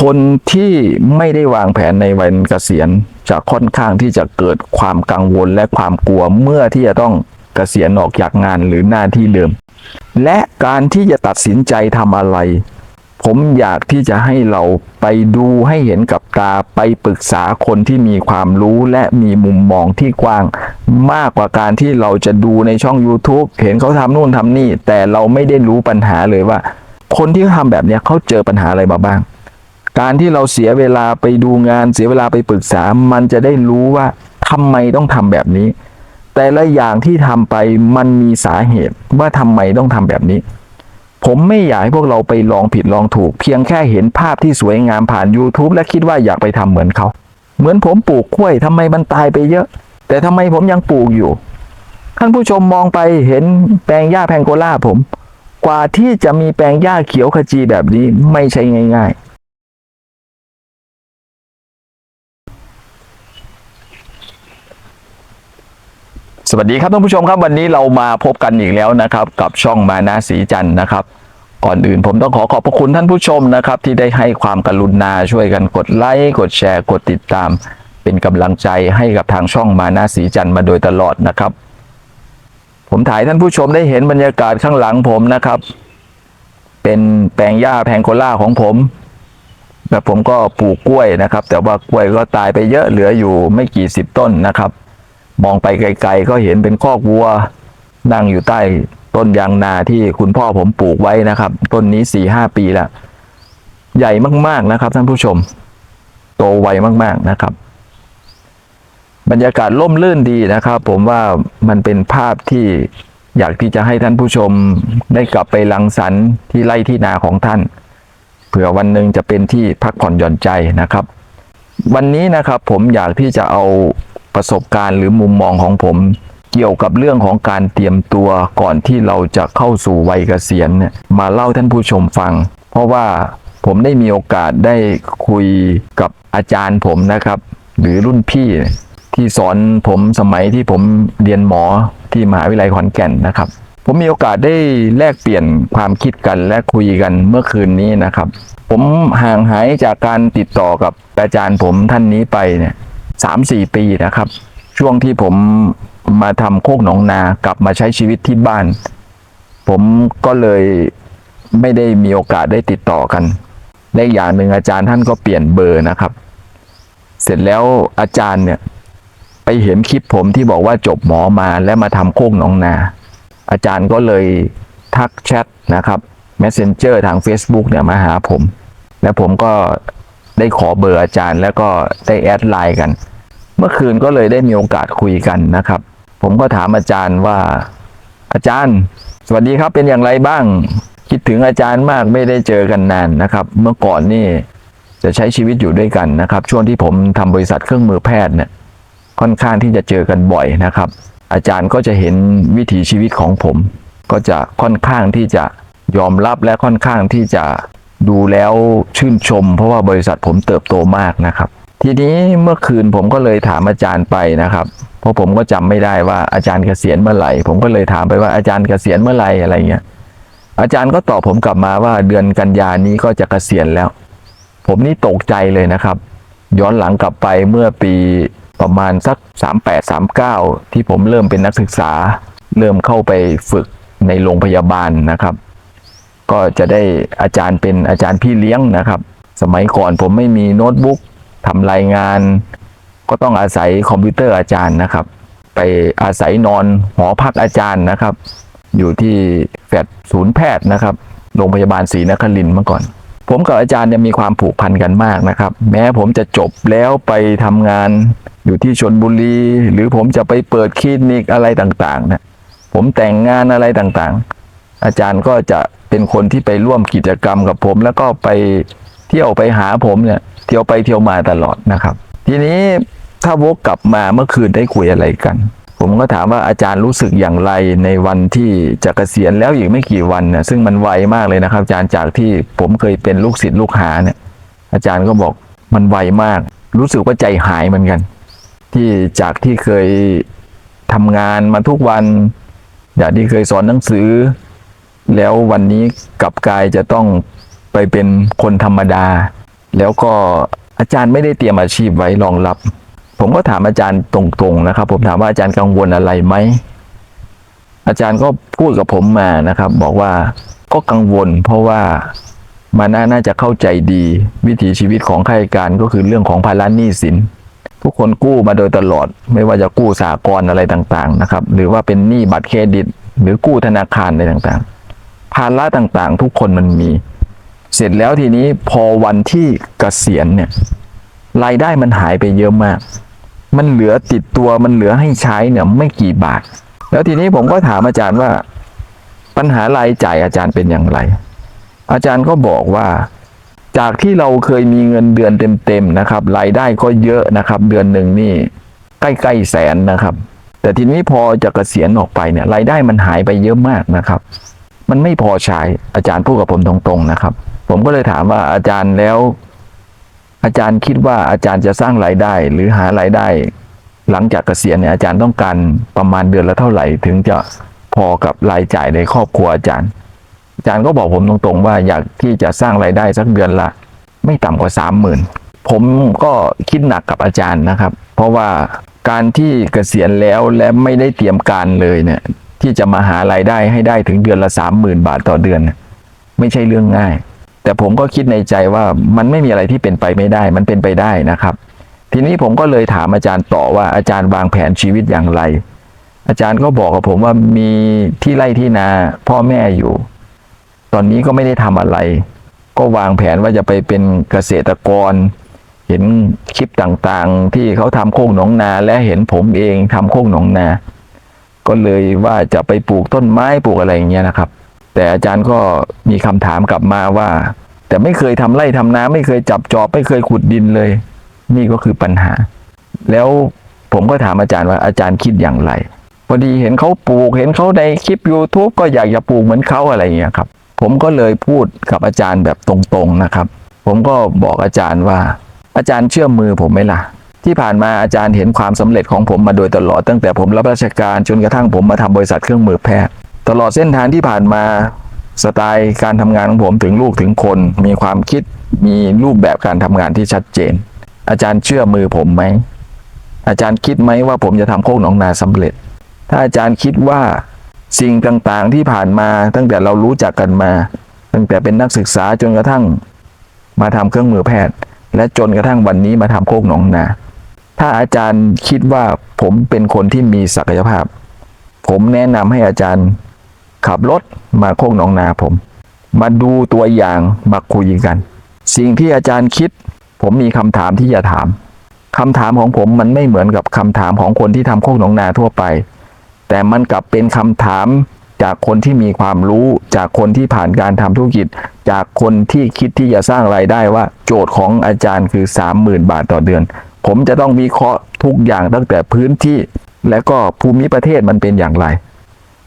คนที่ไม่ได้วางแผนในวันเกษียณจะค่อนข้างที่จะเกิดความกังวลและความกลัวเมื่อที่จะต้องเกษียณออกจากงานหรือหน้าที่เดิม และการที่จะตัดสินใจทำอะไร ผมอยากที่จะให้เราไปดูให้เห็นกับตาไปปรึกษาคนที่มีความรู้และมีมุมมองที่กว้าง มากกว่าการที่เราจะดูในช่อง YouTube เห็นเขาทำนู่นทำนี่ แต่เราไม่ได้รู้ปัญหาเลยว่า คนที่เขาทำแบบนี้เขาเจอปัญหาอะไรมาบ้าง การที่เราเสียเวลาไปดูงานเสียเวลาไปปรึกษา มันจะได้รู้ว่าทำไมต้องทำแบบนี้ แต่ละอย่างที่ทำไปมันมีสาเหตุว่าทำไมต้องทำแบบนี้ ผมไม่อยากให้พวกเราไปลองผิดลองถูก เพียงแค่เห็นภาพที่สวยงามผ่าน YouTube และคิดว่าอยากไปทำเหมือนเขา เหมือนผมปลูกกล้วยทำไมมันตายไปเยอะ แต่ทำไมผมยังปลูกอยู่ท่านผู้ชมมองไปเห็นแปลงหญ้าแพงโกล่าผม กว่าที่จะมีแปลงหญ้าเขียวขจีแบบนี้ไม่ใช่ง่าย ๆ สวัสดีครับท่านผู้ชมครับวันนี้เรามาพบกันอีกแล้วนะครับ กับช่องมานาสีจันนะครับ ก่อนอื่นผมต้องขอขอบพระคุณท่านผู้ชมนะครับ ที่ได้ให้ความกรุณาช่วยกันกดไลค์กดแชร์กดติดตาม เป็นกำลังใจให้กับทางช่องมานาสีจันมาโดยตลอดนะครับ ผมถ่ายท่านผู้ชมได้เห็นบรรยากาศข้างหลังผมนะครับ เป็นแปลงหญ้าแพงโกล่าของผมแล้วผมก็ปลูกกล้วยนะครับ แต่ว่ากล้วยก็ตายไปเยอะเหลืออยู่ไม่กี่สิบต้นนะครับ มองไปไกลๆ ก็เห็นเป็นคอกวัว นั่งอยู่ใต้ต้นยางนาที่คุณพ่อผมปลูกไว้นะครับ ต้นนี้สี่ห้าปีแล้วใหญ่มากๆนะครับท่านผู้ชม โตไวมากๆนะครับ บรรยากาศร่มรื่นดีนะครับ ผมว่ามันเป็นภาพที่อยากที่จะให้ท่านผู้ชมได้กลับไปลังสรรค์ที่ไร่ที่นาของท่าน เผื่อวันหนึ่งจะเป็นที่พักผ่อนหย่อนใจนะครับ วันนี้นะครับผมอยากที่จะเอา ประสบการณ์หรือมุมมองของผม เกี่ยวกับเรื่องของการเตรียมตัวก่อนที่เราจะเข้าสู่วัยเกษียณเนี่ยมาเล่าท่านผู้ชมฟัง เพราะว่าผมได้มีโอกาสได้คุยกับอาจารย์ผมนะครับ หรือรุ่นพี่ที่สอนผมสมัยที่ผมเรียนหมอที่มหาวิทยาลัยขอนแก่นนะครับ ผมมีโอกาสได้แลกเปลี่ยนความคิดกันและคุยกันเมื่อคืนนี้นะครับ ผมห่างหายจากการติดต่อกับอาจารย์ผมท่านนี้ไปเนี่ย สามสี่ปีนะครับ ช่วงที่ผมมาทำโคกหนองนากลับมาใช้ชีวิตที่บ้าน ผมก็เลยไม่ได้มีโอกาสได้ติดต่อกันและอย่างหนึ่งอาจารย์ท่านก็เปลี่ยนเบอร์นะครับ เสร็จแล้วอาจารย์เนี่ยไปเห็นคลิปผมที่บอกว่าจบหมอมาและมาทำโคกหนองนา อาจารย์ก็เลยทักแชทนะครับ Messenger ทาง Facebook เนี่ยมาหาผม และผมก็ ได้ขอเบอร์อาจารย์ แล้วก็ได้แอดไลน์กัน เมื่อคืนก็เลยได้มีโอกาสคุยกันนะครับ ผมก็ถามอาจารย์ว่า อาจารย์ สวัสดีครับเป็นอย่างไรบ้าง คิดถึงอาจารย์มากไม่ได้เจอกันนานนะครับ เมื่อก่อนนี่จะใช้ชีวิตอยู่ด้วยกันนะครับ ช่วงที่ผมทำบริษัทเครื่องมือแพทย์เนี่ยค่อนข้างที่จะเจอกันบ่อยนะครับ อาจารย์ก็จะเห็นวิถีชีวิตของผม ก็จะค่อนข้างที่จะยอมรับและค่อนข้างที่จะ ดูแล้วชื่นชม เพราะว่าบริษัทผมเติบโตมากนะครับ ทีนี้เมื่อคืนผมก็เลยถามอาจารย์ไปนะครับ เพราะผมก็จำไม่ได้ว่าอาจารย์เกษียณเมื่อไหร่ ผมก็เลยถามไปว่าอาจารย์เกษียณเมื่อไหร่อะไรเงี้ยอาจารย์ก็ตอบผมกลับมาว่าเดือนกันยานี้ก็จะเกษียณแล้ว ผมนี่ตกใจเลยนะครับ ย้อนหลังกลับไปเมื่อปีประมาณสัก 38 39 ที่ผมเริ่มเป็นนักศึกษา เริ่มเข้าไปฝึกในโรงพยาบาลนะครับ ก็จะได้อาจารย์เป็นอาจารย์พี่เลี้ยงนะครับ สมัยก่อนผมไม่มีโน้ตบุ๊กทำรายงาน ก็ต้องอาศัยคอมพิวเตอร์อาจารย์นะครับ ไปอาศัยนอนหอพักอาจารย์นะครับ อยู่ที่แฟดศูนย์แพทย์นะครับโรงพยาบาลศรีนครินทร์เมื่อก่อน ผมกับอาจารย์เนี่ยมีความผูกพันกันมากนะครับ แม้ผมจะจบแล้วไปทำงานอยู่ที่ชนบุรี หรือผมจะไปเปิดคลินิกอะไรต่างๆนะผมแต่งงานอะไรต่างๆ อาจารย์ก็จะ เป็นคนที่ไปร่วมกิจกรรมกับผม แล้วก็ไปเที่ยวไปหาผมเนี่ย เที่ยวไปเที่ยวมาตลอดนะครับ ทีนี้ถ้าวกกลับมาเมื่อคืนได้คุยอะไรกัน ผมก็ถามว่าอาจารย์รู้สึกอย่างไรในวันที่จะเกษียณแล้วอีกไม่กี่วันเนี่ยซึ่งมันไวมากเลยนะครับ อาจารย์จากที่ผมเคยเป็นลูกศิษย์ลูกหาเนี่ย อาจารย์ก็บอกมันไวมาก รู้สึกว่าใจหายเหมือนกัน ที่จากที่เคยทำงานมาทุกวันจากที่เคยสอนหนังสือ แล้ววันนี้กลับกายจะต้องไปเป็นคนธรรมดา แล้วก็อาจารย์ไม่ได้เตรียมอาชีพไว้รองรับ ผมก็ถามอาจารย์ตรงๆนะครับ ผมถามว่าอาจารย์กังวลอะไรไหมอาจารย์ก็พูดกับผมมานะครับ บอกว่าก็กังวล เพราะว่ามาน่าน่าจะเข้าใจดี วิถีชีวิตของข้าราชการก็คือเรื่องของภาระหนี้สินทุกคนกู้มาโดยตลอด ไม่ว่าจะกู้สหกรณ์อะไรต่างๆนะครับ หรือว่าเป็นหนี้บัตรเครดิต หรือกู้ธนาคารอะไรต่างๆ ภาระต่างๆ ทุกคนมันมี เสร็จแล้วทีนี้พอวันที่เกษียณเนี่ยรายได้มันหายไปเยอะมาก มันเหลือติดตัวมันเหลือให้ใช้เนี่ยไม่กี่บาท แล้วทีนี้ผมก็ถามอาจารย์ว่า ปัญหารายจ่ายอาจารย์เป็นอย่างไร อาจารย์ก็บอกว่า จากที่เราเคยมีเงินเดือนเต็มๆนะครับ รายได้ก็เยอะนะครับ เดือนหนึ่งนี่ใกล้ๆแสนนะครับ แต่ทีนี้พอจะเกษียณออกไปเนี่ยรายได้มันหายไปเยอะมากนะครับ มันไม่พอใช้อาจารย์พูดกับผมตรงๆนะครับ ผมก็เลยถามว่าอาจารย์แล้ว อาจารย์คิดว่าอาจารย์จะสร้างรายได้ หรือหารายได้ หลังจากเกษียณเนี่ยอาจารย์ต้องการประมาณเดือนละเท่าไหร่ ถึงจะพอกับรายจ่ายในครอบครัวอาจารย์ อาจารย์ก็บอกผมตรงๆ ว่าอยากที่จะสร้างรายได้สักเดือนละ ไม่ต่ำกว่าสามหมื่นผมก็คิดหนักกับอาจารย์นะครับ เพราะว่าการที่เกษียณแล้วและไม่ได้เตรียมการเลยเนี่ย ที่จะมาหารายได้ให้ได้ถึงเดือนละสามหมื่นบาทต่อเดือน ไม่ใช่เรื่องง่าย แต่ผมก็คิดในใจว่ามันไม่มีอะไรที่เป็นไปไม่ได้ มันเป็นไปได้นะครับ ทีนี้ผมก็เลยถามอาจารย์ต่อว่าอาจารย์วางแผนชีวิตอย่างไร อาจารย์ก็บอกกับผมว่ามีที่ไร่ที่นาพ่อแม่อยู่ ตอนนี้ก็ไม่ได้ทำอะไร ก็วางแผนว่าจะไปเป็นเกษตรกรเห็นคลิปต่างๆ ที่เขาทำโคกหนองนา และเห็นผมเองทำโคกหนองนา ก็เลยว่าจะไปปลูกต้นไม้ปลูกอะไรอย่างเงี้ยนะครับ แต่อาจารย์ก็มีคำถามกลับมาว่า แต่ไม่เคยทำไร่ทำนาไม่เคยจับจอบไม่เคยขุดดินเลย นี่ก็คือปัญหา แล้วผมก็ถามอาจารย์ว่าอาจารย์คิดอย่างไรพอดีเห็นเขาปลูกเห็นเขาในคลิป YouTube ก็อยากจะปลูกเหมือนเขาอะไรอย่างเงี้ยครับ ผมก็เลยพูดกับอาจารย์แบบตรงๆนะครับ ผมก็บอกอาจารย์ว่า อาจารย์เชื่อมือผมไหมล่ะ ที่ผ่านมาอาจารย์เห็นความสำเร็จของผมมาโดยตลอดตั้งแต่ผมรับราชการจนกระทั่งผมมาทำบริษัทเครื่องมือแพทย์ ตลอดเส้นทางที่ผ่านมาสไตล์การทำงานของผมถึงลูกถึงคน มีความคิดมีรูปแบบการทำงานที่ชัดเจน อาจารย์เชื่อมือผมไหมอาจารย์คิดไหมว่าผมจะทำโคกหนองนาสำเร็จ ถ้าอาจารย์คิดว่าสิ่งต่างๆที่ผ่านมาตั้งแต่เรารู้จักกันมา ตั้งแต่เป็นนักศึกษาจนกระทั่ง มาทำเครื่องมือแพทย์ และจนกระทั่งวันนี้มาทำโคกหนองนา ถ้าอาจารย์คิดว่าผมเป็นคนที่มีศักยภาพ ผมแนะนำให้อาจารย์ขับรถมาโคกหนองนาผม มาดูตัวอย่างมาคุยกัน สิ่งที่อาจารย์คิด ผมมีคำถามที่จะถามคำถามของผมมันไม่เหมือนกับคำถามของคนที่ทำโคกหนองนาทั่วไป แต่มันกลับเป็นคำถามจากคนที่มีความรู้จากคนที่ผ่านการทำธุรกิจ จากคนที่คิดที่จะสร้างรายได้ว่า โจทย์ของอาจารย์คือ 30,000 บาทต่อเดือน ผมจะต้องวิเคราะห์ทุกอย่างตั้งแต่พื้นที่ และก็ภูมิประเทศมันเป็นอย่างไร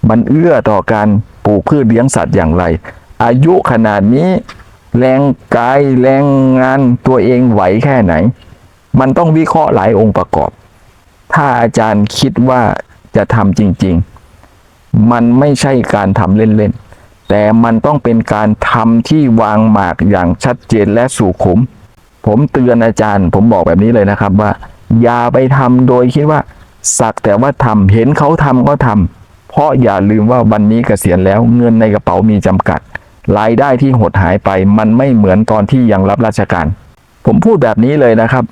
มันเอื้อต่อการปลูกพืชเลี้ยงสัตว์อย่างไร อายุขนาดนี้ แรงกายแรงงานตัวเองไหวแค่ไหน มันต้องวิเคราะห์หลายองค์ประกอบ ถ้าอาจารย์คิดว่าจะทำจริง ๆ มันไม่ใช่การทำเล่นๆแต่มันต้องเป็นการทำที่วางหมากอย่างชัดเจนและสุขุม ผมเตือนอาจารย์ ผมบอกแบบนี้เลยนะครับว่า อย่าไปทำโดยคิดว่า สักแต่ว่าทำเห็นเขาทำก็ทำเพราะอย่าลืมว่าวันนี้เกษียณแล้วเงินในกระเป๋ามีจำกัด รายได้ที่หดหายไป มันไม่เหมือนตอนที่ยังรับราชการ ผมพูดแบบนี้เลยนะครับ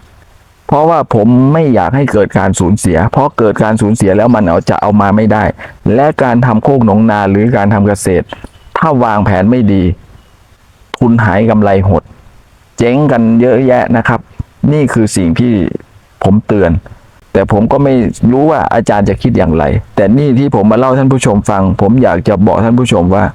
เพราะว่าผมไม่อยากให้เกิดการสูญเสีย เพราะเกิดการสูญเสียแล้วมันเอาจะเอามาไม่ได้ และการทำโคกหนองนาหรือการทำเกษตร ถ้าวางแผนไม่ดี ทุนหายกำไรหด เจ๊งกันเยอะแยะนะครับ นี่คือสิ่งที่ผมเตือน แต่ผมก็ไม่รู้ว่าอาจารย์จะคิดอย่างไร แต่นี่ที่ผมมาเล่าท่านผู้ชมฟัง ผมอยากจะบอกท่านผู้ชมว่า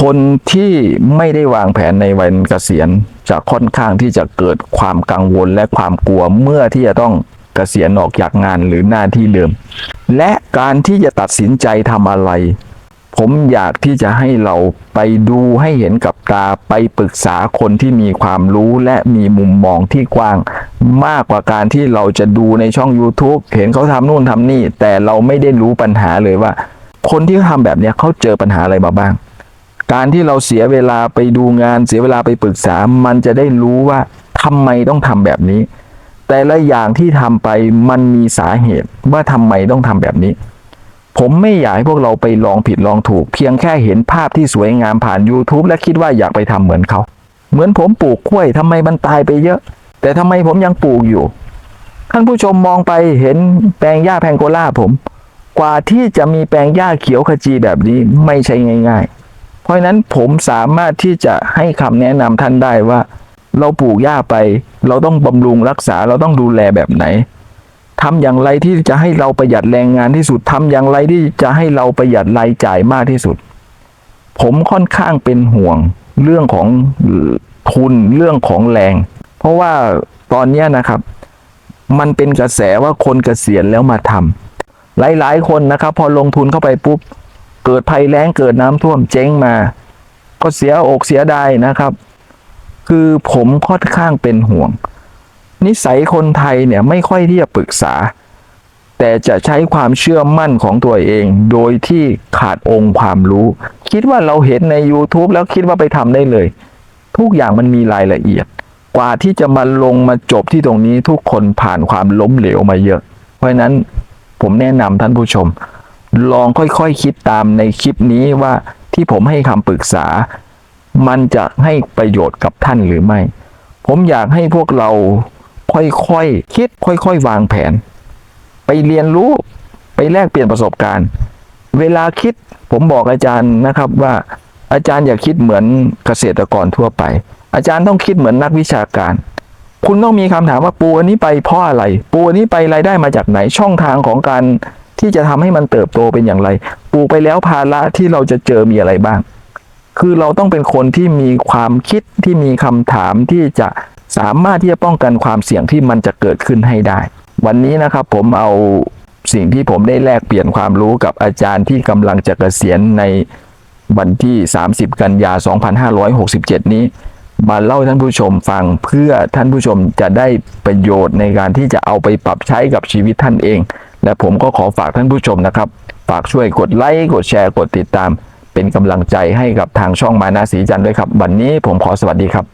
คนที่ไม่ได้วางแผนในวันเกษียณจะค่อนข้างที่จะเกิดความกังวลและความกลัวเมื่อที่จะต้องเกษียณออกจากงานหรือหน้าที่เดิม และการที่จะตัดสินใจทำอะไร ผมอยากที่จะให้เราไปดูให้เห็นกับตาไปปรึกษาคนที่มีความรู้และมีมุมมองที่กว้าง มากกว่าการที่เราจะดูในช่อง YouTube เห็นเขาทำนู่นทำนี่ แต่เราไม่ได้รู้ปัญหาเลยว่า คนที่ทำแบบนี้เขาเจอปัญหาอะไรมาบ้าง การที่เราเสียเวลาไปดูงาน เสียเวลาไปปรึกษา มันจะได้รู้ว่าทำไมต้องทำแบบนี้ แต่ละอย่างที่ทำไปมันมีสาเหตุว่าทำไมต้องทำแบบนี้ ผมไม่อยากให้พวกเราไปลองผิดลองถูก เพียงแค่เห็นภาพที่สวยงามผ่าน YouTube และคิดว่าอยากไปทำเหมือนเขา เหมือนผมปลูกกล้วยทำไมมันตายไปเยอะ แต่ทำไมผมยังปลูกอยู่ท่านผู้ชมมองไปเห็นแปลงหญ้าแพงโกล่าผม กว่าที่จะมีแปลงหญ้าเขียวขจีแบบนี้ไม่ใช่ง่าย ๆ เพราะฉะนั้นผมสามารถที่จะให้คำแนะนำท่านได้ว่า เราปลูกหญ้าไป เราต้องบำรุงรักษาเราต้องดูแลแบบไหน ทำอย่างไรที่จะให้เราประหยัดแรงงานที่สุดทำอย่างไรที่จะให้เราประหยัดรายจ่ายมากที่สุด ผมค่อนข้างเป็นห่วงเรื่องของทุนเรื่องของแรง เพราะว่าตอนนี้นะครับ มันเป็นกระแสว่าคนเกษียณแล้วมาทำหลายๆ คนนะครับ พอลงทุนเข้าไปปุ๊บ เกิดภัยแล้งเกิดน้ำท่วมเจ๊งมา ก็เสียอกเสียดายนะครับ คือผมค่อนข้างเป็นห่วง นิสัยคนไทยเนี่ยไม่ค่อยที่จะปรึกษา แต่จะใช้ความเชื่อมั่นของตัวเอง โดยที่ขาดองค์ความรู้ คิดว่าเราเห็นใน YouTube แล้วคิดว่าไปทำได้เลย ทุกอย่างมันมีรายละเอียด กว่าที่จะมาลงมาจบที่ตรงนี้ทุกคนผ่านความล้มเหลวมาเยอะ เพราะนั้นผมแนะนำท่านผู้ชม ลองค่อยๆคคิดตามในคลิปนี้ว่าที่ผมให้คำปรึกษา มันจะให้ประโยชน์กับท่านหรือไม่ ผมอยากให้พวกเรา ค่อยๆคิดค่อยๆ วางแผน ไปเรียนรู้ไปแลกเปลี่ยนประสบการณ์ เวลาคิดผมบอกอาจารย์นะครับว่าอาจารย์อย่าคิดเหมือนเกษตรกรทั่วไป อาจารย์ต้องคิดเหมือนนักวิชาการ คุณต้องมีคำถามว่าปูอันนี้ไปเพราะอะไร ปูอันนี้ไปรายได้มาจากไหนช่องทางของการที่จะทำให้มันเติบโตเป็นอย่างไร ปูไปแล้วภาระที่เราจะเจอมีอะไรบ้าง คือเราต้องเป็นคนที่มีความคิดที่มีคำถามที่จะ สามารถที่จะป้องกันความเสี่ยงที่มันจะเกิดขึ้นให้ได้ วันนี้นะครับผมเอาสิ่งที่ผมได้แลกเปลี่ยนความรู้กับอาจารย์ที่กำลังจะเกษียณในวันที่ 30 กันยา 2567 นี้มาเล่าท่านผู้ชมฟังเพื่อท่านผู้ชมจะได้ประโยชน์ในการที่จะเอาไปปรับใช้กับชีวิตท่านเอง และผมก็ขอฝากท่านผู้ชมนะครับ ฝากช่วยกดไลค์กดแชร์กดติดตาม เป็นกำลังใจให้กับทางช่องมานาสีจันทร์ด้วยครับ วันนี้ผมขอสวัสดีครับ